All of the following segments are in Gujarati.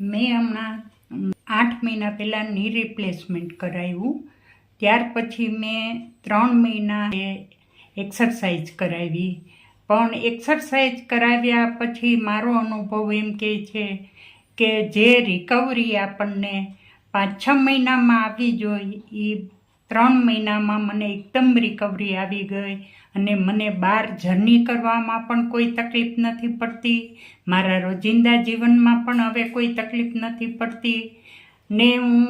મેં હમણાં આઠ મહિના પહેલાં ની રિપ્લેસમેન્ટ કરાવ્યું ત્યાર પછી મેં ત્રણ મહિના એક્સરસાઇઝ કરાવી. પણ એક્સરસાઇઝ કરાવ્યા પછી મારો અનુભવ એમ કહે છે કે જે રિકવરી આપણને પાંચ છ મહિનામાં આવી જોઈએ એ ત્રણ મહિનામાં મને એકદમ રિકવરી આવી ગઈ અને મને બહાર જર્ની કરવામાં પણ કોઈ તકલીફ નથી પડતી. મારા રોજિંદા જીવનમાં પણ હવે કોઈ તકલીફ નથી પડતી ને હું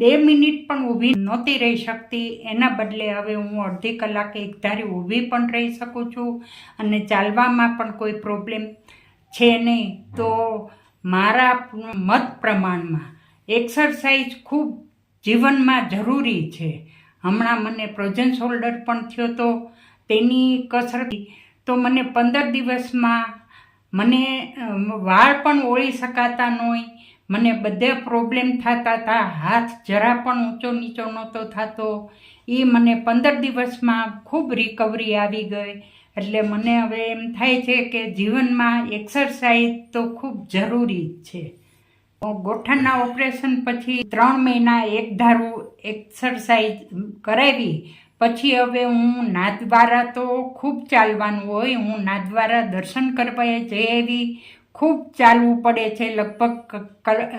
બે મિનિટ પણ ઊભી નહોતી રહી શકતી. એના બદલે હવે હું અડધી કલાક એક ધારી ઊભી પણ રહી શકું છું અને ચાલવામાં પણ કોઈ પ્રોબ્લેમ છે નહીં. તો મારા મત પ્રમાણમાં એક્સરસાઇઝ ખૂબ જીવનમાં જરૂરી છે. હમણાં મને પ્રોજન શોલ્ડર પણ થયો તો તેની કસરત તો મને પંદર દિવસમાં મને વાળ પણ ઓળી શકાતા નહોય. મને બધે પ્રોબ્લેમ થતા હતા. હાથ જરા પણ ઊંચો નીચો નહોતો થતો. એ મને પંદર દિવસમાં ખૂબ રિકવરી આવી ગઈ. એટલે મને હવે એમ થાય છે કે જીવનમાં એક્સરસાઇઝ તો ખૂબ જરૂરી જ છે. ગોઠણના ઓપરેશન પછી ત્રણ મહિના એક ધારું એક્સરસાઇઝ કરાવી. પછી હવે હું નાથદ્વારા તો ખૂબ ચાલવાનું હોય. હું નાથદ્વારા દર્શન કરવા જઈ ખૂબ ચાલવું પડે છે. લગભગ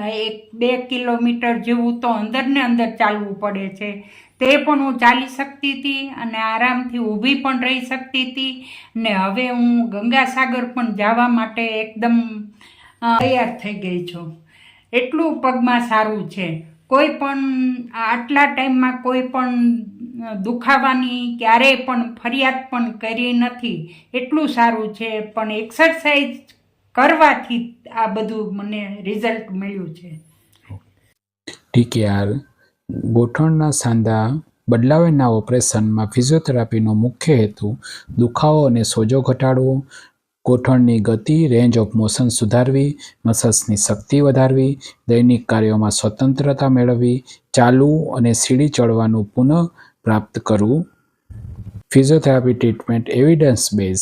એક, બે કિલોમીટર જેવું તો અંદરને અંદર ચાલવું પડે છે. તે પણ હું ચાલી શકતી હતી અને આરામથી ઊભી પણ રહી શકતી હતી. ને હવે હું ગંગાસાગર પણ જવા માટે એકદમ તૈયાર થઈ ગઈ છું. એટલું પગમાં સારું છે. કોઈ પણ આટલા ટાઈમમાં કોઈ પણ દુખાવાની ક્યારેય પણ ફરિયાદ પણ કરી નથી. એટલું સારું છે. પણ એક્સરસાઇઝ કરવાથી આ બધું મને રિઝલ્ટ મળ્યું છે. ઠીક યાર ગોઠણના સાંધા બદલાવેના ઓપરેશનમાં ફિઝિયોથેરાપીનો મુખ્ય હેતુ દુખાવો અને સોજો ઘટાડવો ગોઠણની ગતિ રેન્જ ઓફ મોશન સુધારવી, મસલ્સની શક્તિ વધારવી, દૈનિક કાર્યોમાં સ્વતંત્રતા મેળવવી ચાલવું અને સીડી ચડવાનું પુનઃ પ્રાપ્ત કરવું. Physiotherapy treatment evidence base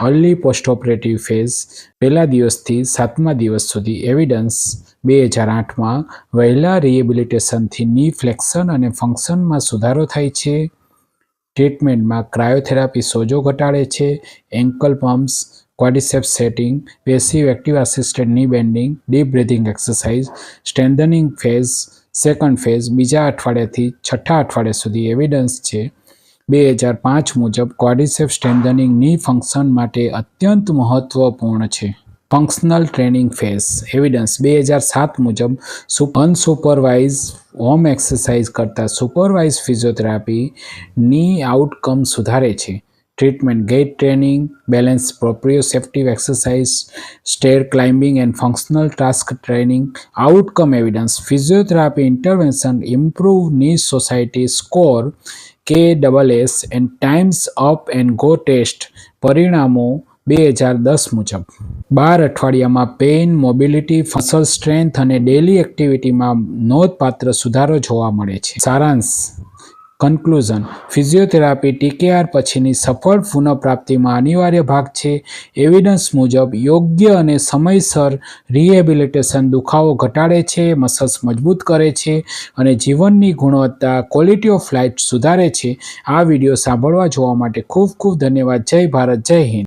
early post operative phase પહેલા દિવસથી સાતમા દિવસ સુધી એવિડન્સ બે હજાર આઠમાં વહેલા રિહેબિલિટેશનથી ની ફ્લેક્શન અને ફંક્શનમાં સુધારો થાય છે. ટ્રીટમેન્ટમાં ક્રાયોથેરાપી સોજો ઘટાડે છે. Ankle pumps quadriceps setting passive active આસિસ્ટેડની bending deep breathing exercise strengthening phase second phase બીજા અઠવાડિયાથી છઠ્ઠા અઠવાડિયા સુધી એવિડન્સ છે. બે હજાર પાંચ મુજબ ક્વાડિસેપ સ્ટ્રેન્થનિંગની ફંક્શન માટે અત્યંત મહત્વપૂર્ણ છે. ફંક્શનલ ટ્રેનિંગ ફેઝ એવિડન્સ બે હજાર સાત મુજબ અનસુપરવાઇઝ હોમ એક્સરસાઇઝ કરતાં સુપરવાઇઝ ફિઝિયોથેરાપી ની આઉટકમ સુધારે છે. Treatment gait training balance proprioceptive exercise stair climbing and functional task training outcome evidence physiotherapy intervention ઇમ્પ્રૂવની society score કે double S and times up and go test પરિણામો બે હજાર દસ મુજબ બાર અઠવાડિયામાં પેઇન મોબિલિટી ફસલ સ્ટ્રેન્થ અને ડેલી એક્ટિવિટીમાં નોંધપાત્ર સુધારો જોવા મળે છે. સારાંશ. કન્ક્લુઝન ફિઝિયોથેરાપી ટીકેઆર પછીની સફળ પુનઃપ્રાપ્તિમાં અનિવાર્ય ભાગ છે. એવિડન્સ મુજબ યોગ્ય અને સમયસર રિહેબિલિટેશન દુખાવો ઘટાડે છે, મસલ્સ મજબૂત કરે છે અને જીવનની ગુણવત્તા ક્વોલિટી ઓફ લાઈફ સુધારે છે. આ વીડિયો સાંભળવા જોવા માટે ખૂબ ખૂબ ધન્યવાદ. જય ભારત, જય હિન્દ.